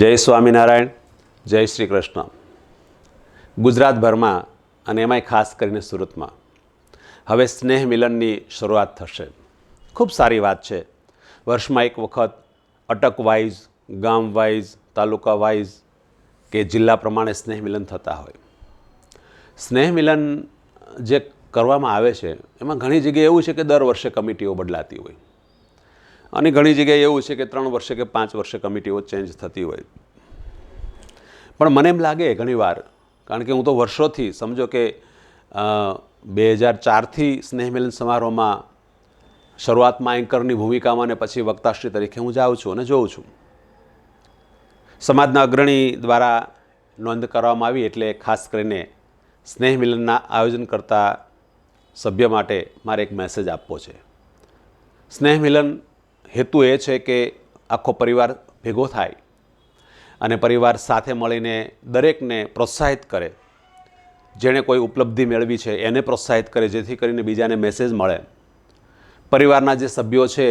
જય સ્વામિનારાયણ, જય શ્રી કૃષ્ણ. ગુજરાતભરમાં અને એમાંય ખાસ કરીને સુરતમાં હવે સ્નેહ મિલનની શરૂઆત થશે. ખૂબ સારી વાત છે. વર્ષમાં એક વખત અટક વાઇઝ, ગામ વાઇઝ, તાલુકા વાઇઝ કે જિલ્લા પ્રમાણે સ્નેહ મિલન થતા હોય. સ્નેહ મિલન જે કરવામાં આવે છે, એમાં ઘણી જગ્યાએ એવું છે કે દર વર્ષે કમિટીઓ બદલાતી હોય. અને ઘણી જગ્યાએ એવું છે કે ત્રણ વર્ષે કે પાંચ વર્ષે કમિટીઓ ચેન્જ થતી હોય. પણ મને એમ લાગે ઘણીવાર, કારણ કે હું તો વર્ષોથી સમજો કે બે હજાર ચારથી સ્નેહમિલન સમારોહમાં શરૂઆતમાં એન્કરની ભૂમિકામાં અને પછી વક્તાશ્રી તરીકે હું જાઉં છું અને જોઉં છું. સમાજના અગ્રણી દ્વારા નોંધ કરવામાં આવી એટલે ખાસ કરીને સ્નેહ મિલનના આયોજન કરતા સભ્ય માટે મારે એક મેસેજ આપવો છે. સ્નેહ મિલન હેતુ એ છે કે આખો પરિવાર ભેગો થાય અને પરિવાર સાથે મળીને દરેકને પ્રોત્સાહિત કરે. જેણે કોઈ ઉપલબ્ધિ મેળવી છે એને પ્રોત્સાહિત કરે, જેથી કરીને બીજાને મેસેજ મળે. પરિવારના જે સભ્યો છે,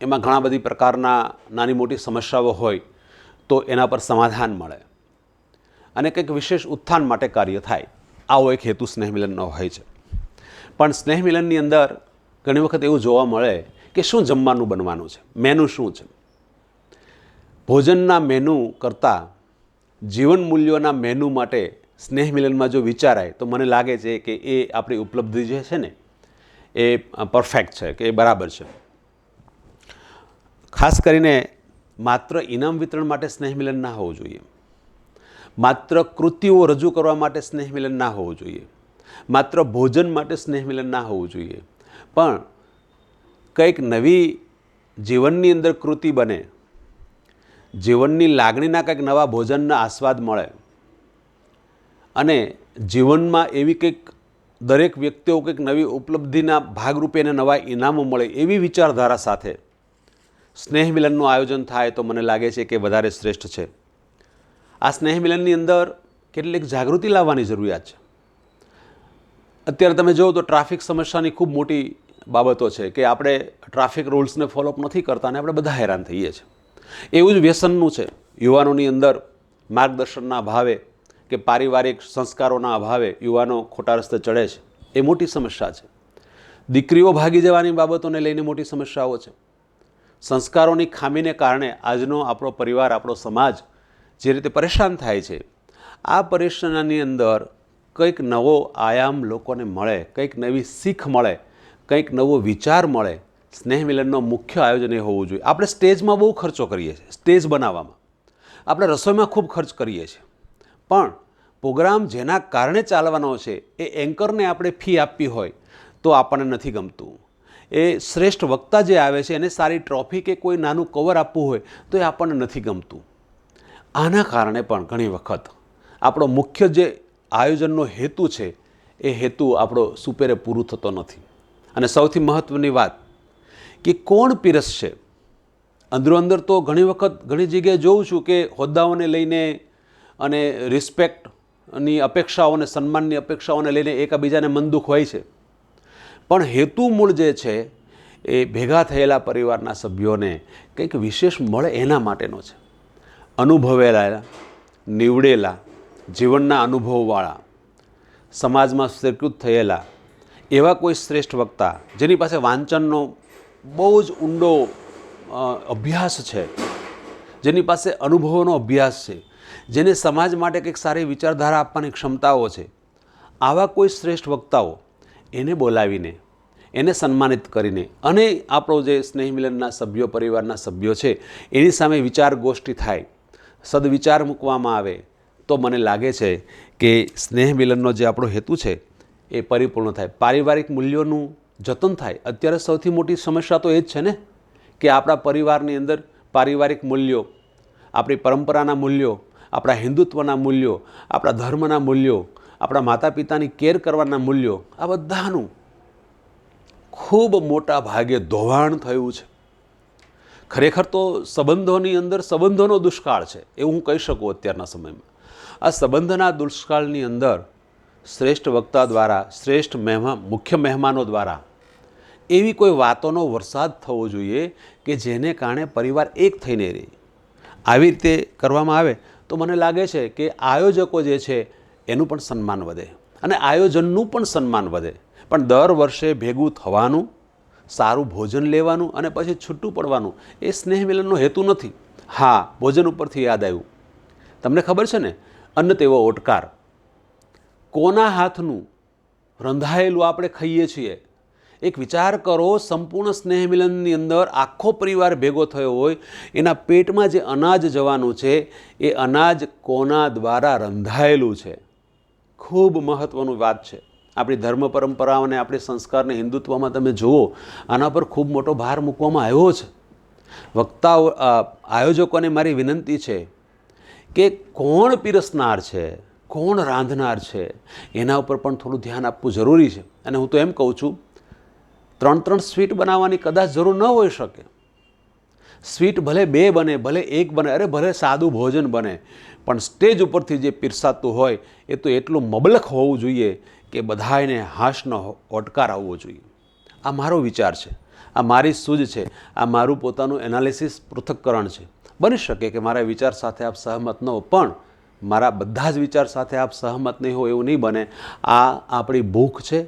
એમાં ઘણા બધી પ્રકારના નાની મોટી સમસ્યાઓ હોય તો એના પર સમાધાન મળે અને કંઈક વિશેષ ઉત્થાન માટે કાર્ય થાય. આવો એક હેતુ સ્નેહ મિલનનો હોય છે. પણ સ્નેહ મિલનની અંદર ઘણી વખત એવું જોવા મળે કે શું જમવાનું બનવાનું છે? મેનુ શું છે? ભોજનના મેનુ કરતાં જીવન મૂલ્યોના મેનુ માટે સ્નેહ મિલનમાં જો વિચારાય, તો મને લાગે છે કે એ આપણી ઉપલબ્ધિ જે છે ને, એ પરફેક્ટ છે, કે એ બરાબર છે. ખાસ કરીને માત્ર ઇનામ વિતરણ માટે સ્નેહ મિલન ના હોવું જોઈએ. માત્ર કૃતિઓ રજૂ કરવા માટે સ્નેહ મિલન ના હોવું જોઈએ. માત્ર ભોજન માટે સ્નેહ મિલન ના હોવું જોઈએ. પણ કંઈક નવી જીવનની અંદર કૃતિ બને, જીવનની લાગણીના કંઈક નવા ભોજનના આસ્વાદ મળે અને જીવનમાં એવી કંઈક દરેક વ્યક્તિઓ કંઈક નવી ઉપલબ્ધિના ભાગરૂપે એને નવા ઇનામો મળે એવી વિચારધારા સાથે સ્નેહ મિલનનું આયોજન થાય તો મને લાગે છે કે વધારે શ્રેષ્ઠ છે. આ સ્નેહ મિલનની અંદર કેટલીક જાગૃતિ લાવવાની જરૂરિયાત છે. અત્યારે તમે જુઓ તો ટ્રાફિક સમસ્યાની ખૂબ મોટી બાબતો છે કે આપણે ટ્રાફિક રૂલ્સને ફોલોઅપ નથી કરતા અને આપણે બધા હેરાન થઈએ છીએ. એવું જ વ્યસનનું છે. યુવાનોની અંદર માર્ગદર્શનના અભાવે કે પારિવારિક સંસ્કારોના અભાવે યુવાનો ખોટા રસ્તે ચડે છે. એ મોટી સમસ્યા છે. દીકરીઓ ભાગી જવાની બાબતોને લઈને મોટી સમસ્યાઓ છે. સંસ્કારોની ખામીને કારણે આજનો આપણો પરિવાર, આપણો સમાજ જે રીતે પરેશાન થાય છે, આ પરેશાની અંદર કંઈક નવો આયામ લોકોને મળે, કંઈક નવી શીખ મળે કંઈક નવો વિચાર મળે સ્નેહ મિલનનો મુખ્ય આયોજન એ હોવું જોઈએ. આપણે સ્ટેજમાં બહુ ખર્ચો કરીએ છીએ, સ્ટેજ બનાવવામાં. આપણે રસોઈમાં ખૂબ ખર્ચ કરીએ છીએ. પણ પ્રોગ્રામ જેના કારણે ચાલવાનો છે, એ એન્કરને આપણે ફી આપવી હોય, તો આપણને નથી ગમતું. એ શ્રેષ્ઠ વક્તા જે આવે છે, એને સારી ટ્રોફી કે કોઈ નાનું કવર આપવું હોય, તો એ આપણને નથી ગમતું. આના કારણે પણ ઘણી વખત આપણો મુખ્ય જે આયોજનનો હેતુ છે, એ હેતુ આપણો સુપેરે પૂરું થતો નથી. અને સૌથી મહત્ત્વની વાત કે કોણ પીરસશે? અંદરો અંદર તો ઘણી વખત ઘણી જગ્યાએ જોઉં છું કે હોદ્દાઓને લઈને અને રિસ્પેક્ટની અપેક્ષાઓને સન્માનની અપેક્ષાઓને લઈને એકબીજાને મનદુખ હોય છે. પણ હેતુ મૂળ જે છે એ ભેગા થયેલા પરિવારના સભ્યોને કંઈક વિશેષ મળે એના માટેનો છે. અનુભવેલા, નીવડેલા, જીવનના અનુભવવાળા, સમાજમાં સ્વીકૃત થયેલા એવા કોઈ શ્રેષ્ઠ વક્તા જેની પાસે વાંચનનો બહુ જ ઊંડો અભ્યાસ છે, જેની પાસે અનુભવોનો અભ્યાસ છે, જેને સમાજ માટે કંઈક સારી વિચારધારા આપવાની ક્ષમતાઓ છે, આવા કોઈ શ્રેષ્ઠ વક્તાઓ એને બોલાવીને, એને સન્માનિત કરીને અને આપણો જે સ્નેહ મિલનના સભ્યો, પરિવારના સભ્યો છે, એની સામે વિચાર ગોષ્ઠી થાય, સદવિચાર મૂકવામાં આવે, તો મને લાગે છે કે સ્નેહ મિલનનો જે આપણો હેતુ છે એ પરિપૂર્ણ થાય. પારિવારિક મૂલ્યોનું જતન થાય. અત્યારે સૌથી મોટી સમસ્યા તો એ જ છે ને કે આપણા પરિવારની અંદર પારિવારિક મૂલ્યો, આપણી પરંપરાના મૂલ્યો, આપણા હિન્દુત્વના મૂલ્યો, આપણા ધર્મના મૂલ્યો, આપણા માતા પિતાની કેર કરવાના મૂલ્યો, આ બધાનું ખૂબ મોટા ભાગે ધોવાણ થયું છે. ખરેખર તો સંબંધોની અંદર સંબંધોનો દુષ્કાળ છે, એવું હું કહી શકું અત્યારના સમયમાં. આ સંબંધના દુષ્કાળની અંદર શ્રેષ્ઠ વક્તા દ્વારા, શ્રેષ્ઠ મહેમાન મુખ્ય મહેમાનો દ્વારા એવી કોઈ વાતોનો વરસાદ થવો જોઈએ કે જેને કારણે પરિવાર એક થઈને રહે. આવી રીતે કરવામાં આવે તો મને લાગે છે કે આયોજકો જે છે એનું પણ સન્માન વધે અને આયોજનનું પણ સન્માન વધે. પણ દર વર્ષે ભેગું થવાનું, સારું ભોજન લેવાનું અને પછી છૂટું પડવાનું એ સ્નેહ મિલનનો હેતુ નથી. હા, ભોજન ઉપરથી યાદ આવ્યું. તમને ખબર છે ને? અન્ન તેવો ઓટકાર. કોના હાથનું રંધાયેલું આપણે ખાઈએ છીએ? એક વિચાર કરો, સંપૂર્ણ સ્નેહ મિલનની અંદર આખો પરિવાર ભેગો થયો હોય, એના પેટમાં જે અનાજ જવાનું છે, એ અનાજ કોના દ્વારા રંધાયેલું છે? ખૂબ મહત્ત્વનું વાત છે. આપણી ધર્મ પરંપરાઓ અને આપણી સંસ્કારને હિન્દુત્વમાં તમે જુઓ, આના પર ખૂબ મોટો ભાર મૂકવામાં આવ્યો છે. વક્તાઓ આયોજકોને મારી વિનંતી છે કે કોણ પીરસનાર છે? કોણ રાંધનાર છે? એના ઉપર પણ થોડું ધ્યાન આપવું જરૂરી છે. અને હું તો એમ કહું છું, ત્રણ ત્રણ સ્વીટ બનાવવાની કદાચ જરૂર ન હોઈ શકે. સ્વીટ ભલે બે બને, ભલે એક બને, અરે ભલે સાદું ભોજન બને, પણ સ્ટેજ ઉપરથી જે પીરસાતું હોય, એ તો એટલું મબલખ હોવું જોઈએ કે બધાને હાશનો ઓટકાર આવવો જોઈએ. આ મારો વિચાર છે. આ મારી સૂઝ છે. આ મારું પોતાનું એનાલિસિસ પૃથક્કરણ છે. બની શકે કે મારા વિચાર સાથે આપ સહમત ન હો પણ મારા બધા જ વિચાર સાથે આપ સહમત નહીં હો એવું નહીં બને. આ આપણી ભૂખ છે,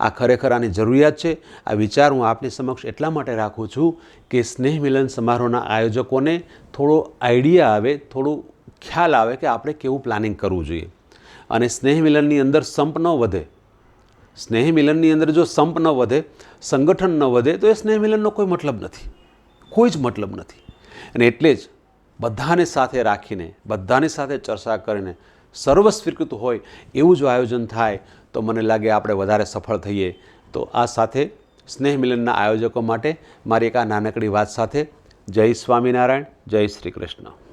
આ ખરેખર આની જરૂરિયાત છે. આ વિચાર હું આપની સમક્ષ એટલા માટે રાખું છું કે સ્નેહ મિલન સમારોહના આયોજકોને થોડો આઈડિયા આવે, થોડું ખ્યાલ આવે કે આપણે કેવું પ્લાનિંગ કરવું જોઈએ. અને સ્નેહ મિલનની અંદર સંપ ન વધે. સ્નેહ મિલનની અંદર જો સંપ ન વધે, સંગઠન ન વધે, તો એ સ્નેહ મિલનનો કોઈ મતલબ નથી. કોઈ જ મતલબ નથી. અને એટલે જ બધાને સાથે રાખીને, બધાની સાથે ચર્ચા કરીને સર્વસ્વીકૃત હોય એવું જો આયોજન થાય, તો મને લાગે આપણે વધારે સફળ થઈએ. તો આ સાથે સ્નેહ મિલનના આયોજકો માટે મારી એક આ નાનકડી વાત સાથે જય સ્વામિનારાયણ, જય શ્રી કૃષ્ણ.